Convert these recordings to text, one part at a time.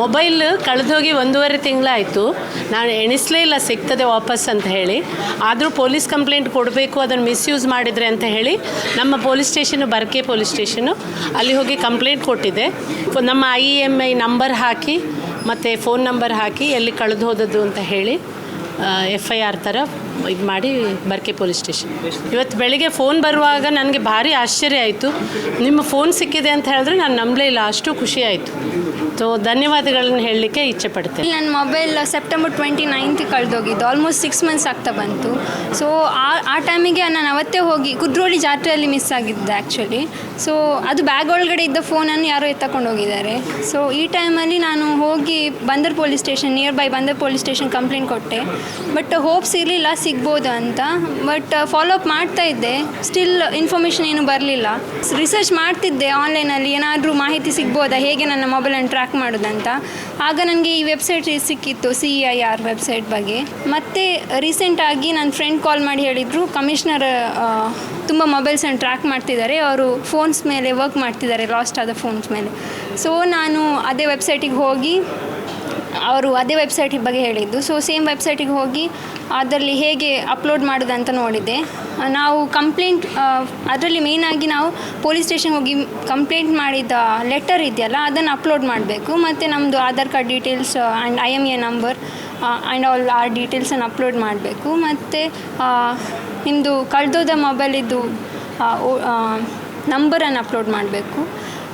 Mobile ಕಳೆದೋಗಿ ಒಂದೂವರೆ ತಿಂಗಳಾಯಿತು. ನಾನು ಎಣಿಸಲೇ ಇಲ್ಲ ಸಿಗ್ತದೆ ವಾಪಸ್ ಅಂತ ಹೇಳಿ. ಆದರೂ ಪೊಲೀಸ್ ಕಂಪ್ಲೇಂಟ್ ಕೊಡಬೇಕು, ಅದನ್ನು ಮಿಸ್ಯೂಸ್ ಮಾಡಿದರೆ ಅಂತ ಹೇಳಿ ನಮ್ಮ police station, Barke police station ಅಲ್ಲಿ ಹೋಗಿ ಕಂಪ್ಲೇಂಟ್ ಕೊಟ್ಟಿದ್ದೆ ನಮ್ಮ ಐ ಎಂ ಐ ನಂಬರ್ ಹಾಕಿ, ಮತ್ತು ಫೋನ್ ನಂಬರ್ ಹಾಕಿ ಎಲ್ಲಿ ಕಳೆದು ಹೋದದ್ದು ಅಂತ ಹೇಳಿ ಎಫ್ ಐ ಆರ್ ಥರ ಇದು ಮಾಡಿ ಬರ್ಕೆ ಪೊಲೀಸ್ ಸ್ಟೇಷನ್. ಇವತ್ತು ಬೆಳಿಗ್ಗೆ ಫೋನ್ ಬರುವಾಗ ನನಗೆ ಭಾರಿ ಆಶ್ಚರ್ಯ ಆಯಿತು. ನಿಮ್ಮ ಫೋನ್ ಸಿಕ್ಕಿದೆ ಅಂತ ಹೇಳಿದ್ರೆ ನಾನು ನಂಬಲೇ ಇಲ್ಲ, ಅಷ್ಟು ಖುಷಿ ಆಯಿತು. ಸೊ ಧನ್ಯವಾದಗಳನ್ನ ಹೇಳಲಿಕ್ಕೆ ಇಚ್ಛೆ ಪಡ್ತೇನೆ. ನನ್ನ ಮೊಬೈಲ್ ಸೆಪ್ಟೆಂಬರ್ ಟ್ವೆಂಟಿ ನೈನ್ತ್ ಕಳೆದೋಗಿದ್ದು ಆಲ್ಮೋಸ್ಟ್ ಸಿಕ್ಸ್ ಮಂತ್ಸ್ ಆಗ್ತಾ ಬಂತು. ಸೊ ಆ ಆ ಟೈಮಿಗೆ ನಾನು ಅವತ್ತೇ ಹೋಗಿ ಕುದ್ರೋಳಿ ಜಾತ್ರೆಯಲ್ಲಿ ಮಿಸ್ ಆಗಿದ್ದೆ ಆ್ಯಕ್ಚುಲಿ ಸೊ ಅದು ಬ್ಯಾಗ್ ಒಳಗಡೆ ಇದ್ದ ಫೋನನ್ನು ಯಾರೋ ಎತ್ತಕೊಂಡು ಹೋಗಿದ್ದಾರೆ. ಸೊ ಈ ಟೈಮಲ್ಲಿ ನಾನು ಹೋಗಿ Bandar police station near by Bandar police station complaint ಕೊಟ್ಟೆ. ಬಟ್ ಹೋಪ್ಸ್ ಇರಲಿಲ್ಲ ಸಿಗ್ಬೋದು ಅಂತ ಬಟ್ ಫಾಲೋ ಅಪ್ ಮಾಡ್ತಾ ಇದ್ದೆ. ಸ್ಟಿಲ್ ಇನ್ಫಾರ್ಮೇಷನ್ ಏನು ಬರಲಿಲ್ಲ. ರಿಸರ್ಚ್ ಮಾಡ್ತಿದ್ದೆ ಆನ್ಲೈನಲ್ಲಿ ಏನಾದರೂ ಮಾಹಿತಿ ಸಿಗ್ಬೋದಾ? ಹೇಗೆ ನನ್ನ ಮೊಬೈಲನ್ನು ಟ್ರ್ಯಾಕ್ ಮಾಡೋದಂತ? ಆಗ ನನಗೆ ಈ ವೆಬ್ಸೈಟ್ ಸಿಕ್ಕಿತ್ತು ಸಿ ಐ ಆರ್ ವೆಬ್ಸೈಟ್ ಬಗ್ಗೆ. ಮತ್ತು ರೀಸೆಂಟಾಗಿ ನನ್ನ ಫ್ರೆಂಡ್ ಕಾಲ್ ಮಾಡಿ ಹೇಳಿದರು ಕಮಿಷ್ನರ್ ತುಂಬ ಮೊಬೈಲ್ಸನ್ನು ಟ್ರ್ಯಾಕ್ ಮಾಡ್ತಿದ್ದಾರೆ. ಅವರು ಫೋನ್ಸ್ ಮೇಲೆ ವರ್ಕ್ ಮಾಡ್ತಿದ್ದಾರೆ ಲಾಸ್ಟ್ ಆದ ಫೋನ್ಸ್ ಮೇಲೆ. ಸೊ ನಾನು ಅದೇ ವೆಬ್ಸೈಟಿಗೆ ಹೋಗಿ ಅವರು ಅದೇ ವೆಬ್ಸೈಟ್ ಬಗ್ಗೆ ಹೇಳಿದ್ದು. ಸೊ ಸೇಮ್ ವೆಬ್ಸೈಟಿಗೆ ಹೋಗಿ ಅದರಲ್ಲಿ ಹೇಗೆ ಅಪ್ಲೋಡ್ ಮಾಡೋದಂತ ನೋಡಿದೆ ನಾವು ಕಂಪ್ಲೇಂಟ್ ಅದರಲ್ಲಿ ಮೇಯ್ನಾಗಿ ನಾವು ಪೊಲೀಸ್ ಸ್ಟೇಷನ್ ಹೋಗಿ ಕಂಪ್ಲೇಂಟ್ ಮಾಡಿದ ಲೆಟರ್ ಇದೆಯಲ್ಲ, ಅದನ್ನು ಅಪ್ಲೋಡ್ ಮಾಡಬೇಕು. ಮತ್ತು ನಮ್ಮದು Aadhaar card details and I M A number and all ಆ ಡೀಟೇಲ್ಸನ್ನು ಅಪ್ಲೋಡ್ ಮಾಡಬೇಕು. ಮತ್ತು ನಿಮ್ಮದು ಕಳೆದೋದ ಮೊಬೈಲಿದ್ದು ನಂಬರನ್ನು ಅಪ್ಲೋಡ್ ಮಾಡಬೇಕು.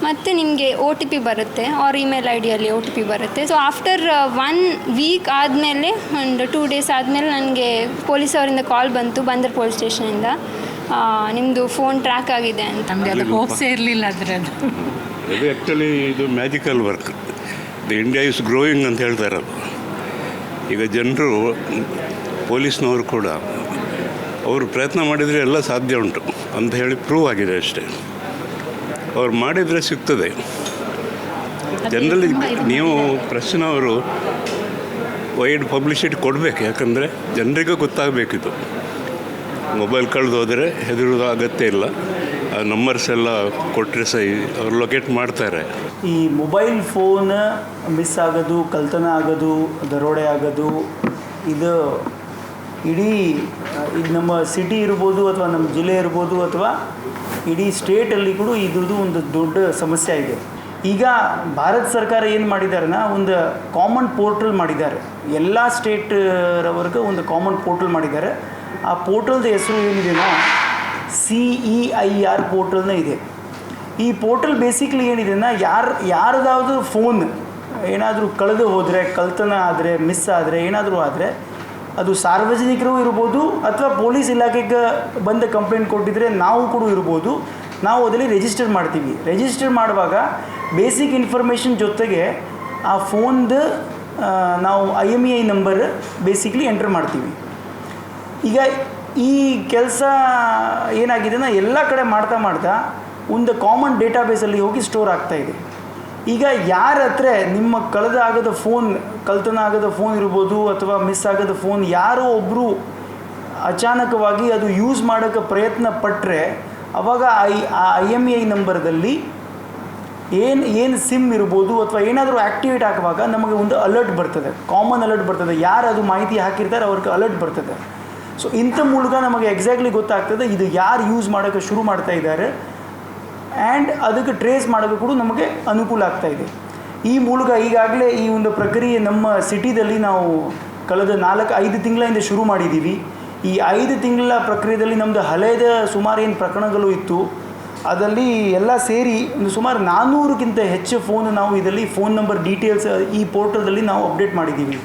ಮತ್ತು ನಿಮಗೆ ಒ ಟಿ ಪಿ ಬರುತ್ತೆ ಆರ್ ಇಮೇಲ್ ಐ ಡಿಯಲ್ಲಿ ಒ ಟಿ ಪಿ ಬರುತ್ತೆ. ಸೊ ಆಫ್ಟರ್ ಒನ್ ವೀಕ್ ಆದಮೇಲೆ ಒಂದು ಟೂ ಡೇಸ್ ಆದಮೇಲೆ ನನಗೆ ಪೊಲೀಸ್ ಅವರಿಂದ ಕಾಲ್ ಬಂತು ಬಂದರ್ ಪೊಲೀಸ್ ಸ್ಟೇಷನಿಂದ ನಿಮ್ಮದು ಫೋನ್ ಟ್ರ್ಯಾಕ್ ಆಗಿದೆ ಅಂತ. ನಮಗೆ ಅದು ಹೋಪ್ಸೇ ಇರಲಿಲ್ಲ ಅದರದ್ದು ಇದು ಆ್ಯಕ್ಚುಲಿ ಇದು magical work the India is growing ಅಂತ ಹೇಳ್ತಾರಲ್ಲ ಈಗ ಜನರು ಪೊಲೀಸ್ನವರು ಕೂಡ ಅವರು ಪ್ರಯತ್ನ ಮಾಡಿದರೆ ಎಲ್ಲ ಸಾಧ್ಯ ಉಂಟು ಅಂತ ಹೇಳಿ ಪ್ರೂವ್ ಆಗಿದೆ ಅಷ್ಟೇ. ಅವ್ರು ಮಾಡಿದರೆ ಸಿಗ್ತದೆ. ಜನರಲ್ಲಿ ನೀವು ಪ್ರಶ್ನೆ ಅವರು ವೈಡ್ ಪಬ್ಲಿಸಿಟಿ ಕೊಡಬೇಕು ಯಾಕಂದರೆ ಜನರಿಗೂ ಗೊತ್ತಾಗಬೇಕಿದು. ಮೊಬೈಲ್ ಕಳೆದು ಹೋದರೆ ಹೆದರೋದು ಅಗತ್ಯ ಇಲ್ಲ. ಆ ನಂಬರ್ಸ್ ಎಲ್ಲ ಕೊಟ್ಟರೆ ಸಹ ಅವ್ರು ಲೊಕೇಟ್ ಮಾಡ್ತಾರೆ. ಈ ಮೊಬೈಲ್ ಫೋನ್ ಮಿಸ್ ಆಗೋದು ಕಳ್ತನ ಆಗೋದು ದರೋಡೆ ಆಗೋದು ಇದು ಇಡೀ ಇದು ನಮ್ಮ ಸಿಟಿ ಇರ್ಬೋದು ಅಥವಾ ನಮ್ಮ ಜಿಲ್ಲೆ ಇರ್ಬೋದು ಅಥವಾ ಇಡೀ ಸ್ಟೇಟಲ್ಲಿ ಕೂಡ ಇದ್ರದ್ದು ಒಂದು ದೊಡ್ಡ ಸಮಸ್ಯೆ ಇದೆ ಈಗ ಭಾರತ ಸರ್ಕಾರ ಏನು ಮಾಡಿದ್ದಾರೆನ ಒಂದು ಕಾಮನ್ ಪೋರ್ಟಲ್ ಮಾಡಿದ್ದಾರೆ. ಎಲ್ಲ ಸ್ಟೇಟ್ರವರೆಗೂ ಒಂದು ಕಾಮನ್ ಪೋರ್ಟಲ್ ಮಾಡಿದ್ದಾರೆ. ಆ ಪೋರ್ಟಲ್ದ ಹೆಸರು ಏನಿದೆನಾ ಸಿ ಇ ಐ ಆರ್ ಪೋರ್ಟಲ್ನೇ ಇದೆ. ಈ ಪೋರ್ಟಲ್ ಬೇಸಿಕ್ಲಿ ಏನಿದೆನಾ, ಯಾರು, ಯಾರದಾವುದು ಫೋನ್ ಏನಾದರೂ ಕಳೆದು ಹೋದರೆ, ಕಳ್ತನ ಆದರೆ, ಮಿಸ್ ಆದರೆ, ಏನಾದರೂ ಆದರೆ ಅದು ಸಾರ್ವಜನಿಕರೂ ಇರ್ಬೋದು ಅಥವಾ ಪೊಲೀಸ್ ಇಲಾಖೆಗೆ ಬಂದ ಕಂಪ್ಲೇಂಟ್ ಕೊಟ್ಟಿದ್ರೆ ನಾವು ಕೂಡ ಇರ್ಬೋದು. ನಾವು ಅದರಲ್ಲಿ ರಿಜಿಸ್ಟರ್ ಮಾಡ್ತೀವಿ. ರಿಜಿಸ್ಟರ್ ಮಾಡುವಾಗ ಬೇಸಿಕ್ ಇನ್ಫಾರ್ಮೇಷನ್ ಜೊತೆಗೆ ಆ ಫೋನ್ದು ನಾವು I M E I number basically enter ಮಾಡ್ತೀವಿ. ಈಗ ಈ ಕೆಲಸ ಏನಾಗಿದೆ ಎಲ್ಲ ಕಡೆ ಮಾಡ್ತಾ ಮಾಡ್ತಾ ಒಂದು ಕಾಮನ್ ಡೇಟಾಬೇಸಲ್ಲಿ ಹೋಗಿ ಸ್ಟೋರ್ ಆಗ್ತಾ ಇದೆ. ಈಗ ಯಾರ ಹತ್ರ ನಿಮ್ಮ ಕಳೆದ ಆಗದ ಫೋನ್ ಕಳ್ತನ ಆಗದ ಫೋನ್ ಇರ್ಬೋದು ಅಥವಾ ಮಿಸ್ ಆಗದ ಫೋನ್ ಯಾರೋ ಒಬ್ಬರು ಅಚಾನಕವಾಗಿ ಅದು ಯೂಸ್ ಮಾಡೋಕ್ಕೆ ಪ್ರಯತ್ನ ಪಟ್ಟರೆ ಅವಾಗ ಐ ಆ ಐ ಎಂ ಎ ಐ ನಂಬರ್ದಲ್ಲಿ ಏನು ಏನು ಸಿಮ್ ಇರ್ಬೋದು ಅಥವಾ ಏನಾದರೂ ಆ್ಯಕ್ಟಿವೇಟ್ ಆಗುವಾಗ ನಮಗೆ ಒಂದು ಅಲರ್ಟ್ ಬರ್ತದೆ. ಕಾಮನ್ ಅಲರ್ಟ್ ಬರ್ತದೆ. ಯಾರು ಅದು ಮಾಹಿತಿ ಹಾಕಿರ್ತಾರೆ ಅವ್ರಿಗೆ ಅಲರ್ಟ್ ಬರ್ತದೆ. ಸೊ ಇಂಥ ಮೂಲಕ ನಮಗೆ ಎಕ್ಸಾಕ್ಟ್ಲಿ ಗೊತ್ತಾಗ್ತದೆ ಇದು ಯಾರು ಯೂಸ್ ಮಾಡೋಕ್ಕೆ ಶುರು ಮಾಡ್ತಾ ಇದ್ದಾರೆ. ಆ್ಯಂಡ್ ಅದಕ್ಕೆ ಟ್ರೇಸ್ ಮಾಡೋದು ಕೂಡ ನಮಗೆ ಅನುಕೂಲ ಆಗ್ತಾ ಇದೆ. ಈ ಮೂಲಕ ಈಗಾಗಲೇ ಈ ಒಂದು ಪ್ರಕ್ರಿಯೆ ನಮ್ಮ ಸಿಟಿದಲ್ಲಿ ನಾವು ಕಳೆದ ನಾಲ್ಕು, ಐದು ತಿಂಗಳಿಂದ ಶುರು ಮಾಡಿದ್ದೀವಿ. ಈ ಐದು ತಿಂಗಳ ಪ್ರಕ್ರಿಯೆಯಲ್ಲಿ ನಮ್ಮದು ಹಳೆಯದ ಸುಮಾರು ಏನು ಪ್ರಕರಣಗಳು ಇತ್ತು ಅದರಲ್ಲಿ ಎಲ್ಲ ಸೇರಿ ಒಂದು ಸುಮಾರು ನಾನ್ನೂರಕ್ಕಿಂತ ಹೆಚ್ಚು ಫೋನ್ ನಾವು ಇದರಲ್ಲಿ ಫೋನ್ ನಂಬರ್ ಡೀಟೇಲ್ಸ್ ಈ ಪೋರ್ಟಲ್ದಲ್ಲಿ ನಾವು ಅಪ್ಡೇಟ್ ಮಾಡಿದ್ದೀವಿ.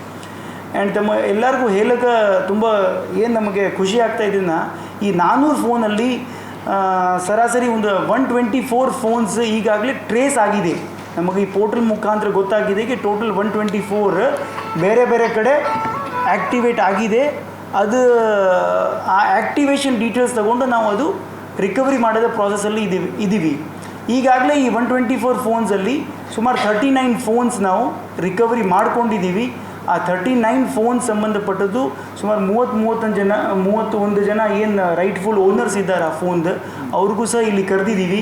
ಆ್ಯಂಡ್ ತಮ್ಮ ಎಲ್ಲರಿಗೂ ಹೇಳಕ್ಕೆ ತುಂಬ ಏನು ನಮಗೆ ಖುಷಿ ಆಗ್ತಾ ಇದೆನ ಈ ನಾನ್ನೂರು ಫೋನಲ್ಲಿ ಸರಾಸರಿ ಒಂದು ಒನ್ ಟ್ವೆಂಟಿ ಫೋರ್ ಫೋನ್ಸ್ ಈಗಾಗಲೇ ಟ್ರೇಸ್ ಆಗಿದೆ. ನಮಗೆ ಈ ಪೋರ್ಟಲ್ ಮುಖಾಂತರ ಗೊತ್ತಾಗಿದೆ ಕಿ ಟೋಟಲ್ ಒನ್ ಟ್ವೆಂಟಿ ಫೋರ್ ಬೇರೆ ಬೇರೆ ಕಡೆ ಆ್ಯಕ್ಟಿವೇಟ್ ಆಗಿದೆ. ಅದು, ಆ ಆ್ಯಕ್ಟಿವೇಷನ್ ಡೀಟೇಲ್ಸ್ ತಗೊಂಡು ನಾವು ಅದು ರಿಕವರಿ ಮಾಡೋದ ಪ್ರಾಸೆಸಲ್ಲಿ ಇದ್ದೀವಿ ಇದ್ದೀವಿ. ಈಗಾಗಲೇ ಈ ಒನ್ ಟ್ವೆಂಟಿ ಫೋರ್ ಫೋನ್ಸಲ್ಲಿ ಸುಮಾರು ಥರ್ಟಿ ನೈನ್ ಫೋನ್ಸ್ ನಾವು ರಿಕವರಿ ಮಾಡ್ಕೊಂಡಿದ್ದೀವಿ. ಆ ಥರ್ಟಿ ನೈನ್ ಫೋನ್ ಸಂಬಂಧಪಟ್ಟದ್ದು ಸುಮಾರು ಮೂವತ್ತು ಮೂವತ್ತೊಂದು ಜನ ಮೂವತ್ತು ಒಂದು ಜನ ಏನು ರೈಟ್ಫುಲ್ ಓನರ್ಸ್ ಇದ್ದಾರೆ ಆ ಫೋನ್ದು ಅವ್ರಿಗೂ ಸಹ ಇಲ್ಲಿ ಕರೆದಿದ್ದೀವಿ.